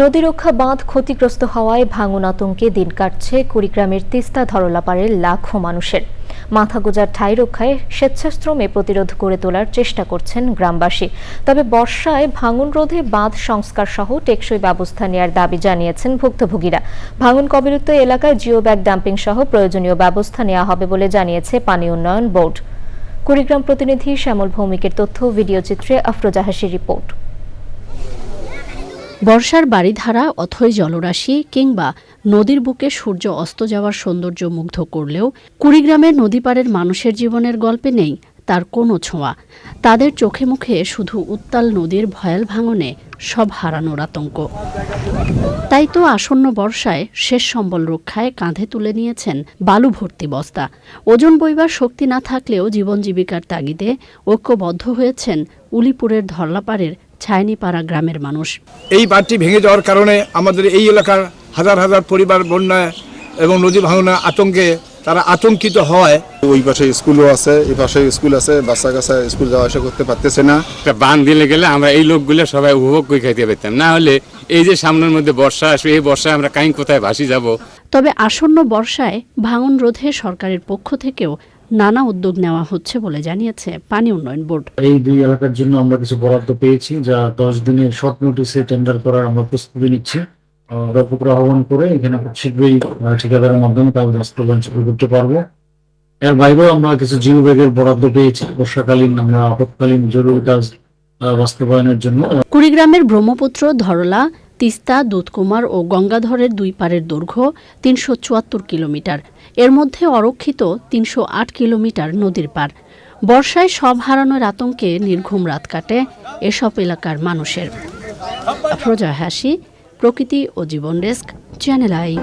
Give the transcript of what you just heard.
নদীরক্ষা বাঁধ ক্ষতিগ্রস্ত হওয়ায় ভাঙন আতঙ্কে দিন কাটছে কুড়িগ্রামের তিস্তা ধরলাপাড়ের লাখো মানুষের। মাথা গোজার ঠাই রক্ষায় স্বেচ্ছাশ্রমে প্রতিরোধ করে তোলার চেষ্টা করছেন গ্রামবাসী। তবে বর্ষায় ভাঙন রোধে বাঁধ সংস্কার সহ টেকসই ব্যবস্থা নেওয়ার দাবি জানিয়েছেন ভুক্তভোগীরা। ভাঙন কবলিত এলাকায় জিও ব্যাগ ডাম্পিং সহ প্রয়োজনীয় ব্যবস্থা নেওয়া হবে বলে জানিয়েছে পানি উন্নয়ন বোর্ড। কুড়িগ্রাম প্রতিনিধি শ্যামল ভৌমিকের তথ্য ও ভিডিওচিত্রে আফরোজা হাসির রিপোর্ট। বর্ষার বাড়িধারা অথই জলরাশি কিংবা নদীর বুকে সূর্য অস্ত যাওয়ার সৌন্দর্য মুগ্ধ করলেও কুড়িগ্রামের নদীপাড়ের মানুষের জীবনের গল্পে নেই তার কোনো ছোঁয়া। তাদের চোখে মুখে শুধু উত্তাল নদীর ভয়াল ভাঙনে সব হারানোর আতঙ্ক। তাই তো আসন্ন বর্ষায় শেষ সম্বল রক্ষায় কাঁধে তুলে নিয়েছেন বালু ভর্তি বস্তা। ওজন বইবার শক্তি না থাকলেও জীবন জীবিকার তাগিদে ঐক্যবদ্ধ হয়েছেন উলিপুরের ধরলাপাড়ের ছায়নিপাড়া গ্রামের মানুষ। এই বাঁধটি ভেঙে যাওয়ার কারণে আমাদের এই এলাকার হাজার হাজার পরিবার বন্যায় এবং নদী ভাঙনা আতঙ্কে তারা আতঙ্কিত হয়। ওই পাশে স্কুলও আছে এই পাশে স্কুল আছে বাচ্চা কাচ্চা স্কুল যাওয়া আসা করতে পারতেছে না। একটা বান দিলে গেলে আমরা এই লোকগুলো সবাই উপভোগ করে খাইতে পারতাম। না হলে এই যে সামনের মধ্যে বর্ষা আসবে এই বর্ষায় আমরা কাইন কোথায় ভাসি যাব? তবে আসন্ন বর্ষায় ভাঙন রোধে সরকারের পক্ষ থেকেও নানা উদ্যোগ নেওয়া হচ্ছে বলে জানিয়েছে পানি উন্নয়ন বোর্ড। এই দুই এলাকার জন্য আমরা কিছু বরাদ্দ পেয়েছি যা দশ দিনের শর্ট নোটিসে টেন্ডার করার আমরা প্রস্তুতি নিচ্ছি। রূপক আহ্বান করে এখানে খুব শীঘ্রই ঠিকাদারের মাধ্যমে তাদের বাস্তবায়ন শুরু করতে পারব। এর বাইরেও আমরা কিছু জিও ব্যাগের বরাদ্দ পেয়েছি। বর্ষাকালীন আমরা আপৎকালীন জরুরি কাজ বাস্তবায়নের জন্য। কুড়িগ্রামের ব্রহ্মপুত্র ধরলা তিস্তা, দুধকুমার ও গঙ্গাধরের দুই পারের দৈর্ঘ্য তিনশো চুয়াত্তর কিলোমিটার। এর মধ্যে অরক্ষিত তিনশো আট কিলোমিটার নদীর পার। বর্ষায় সব হারানোর আতঙ্কে নির্ঘুম রাত কাটে এসব এলাকার মানুষের। Afroza Hasi, Prakriti o Jibon desk, Channel i.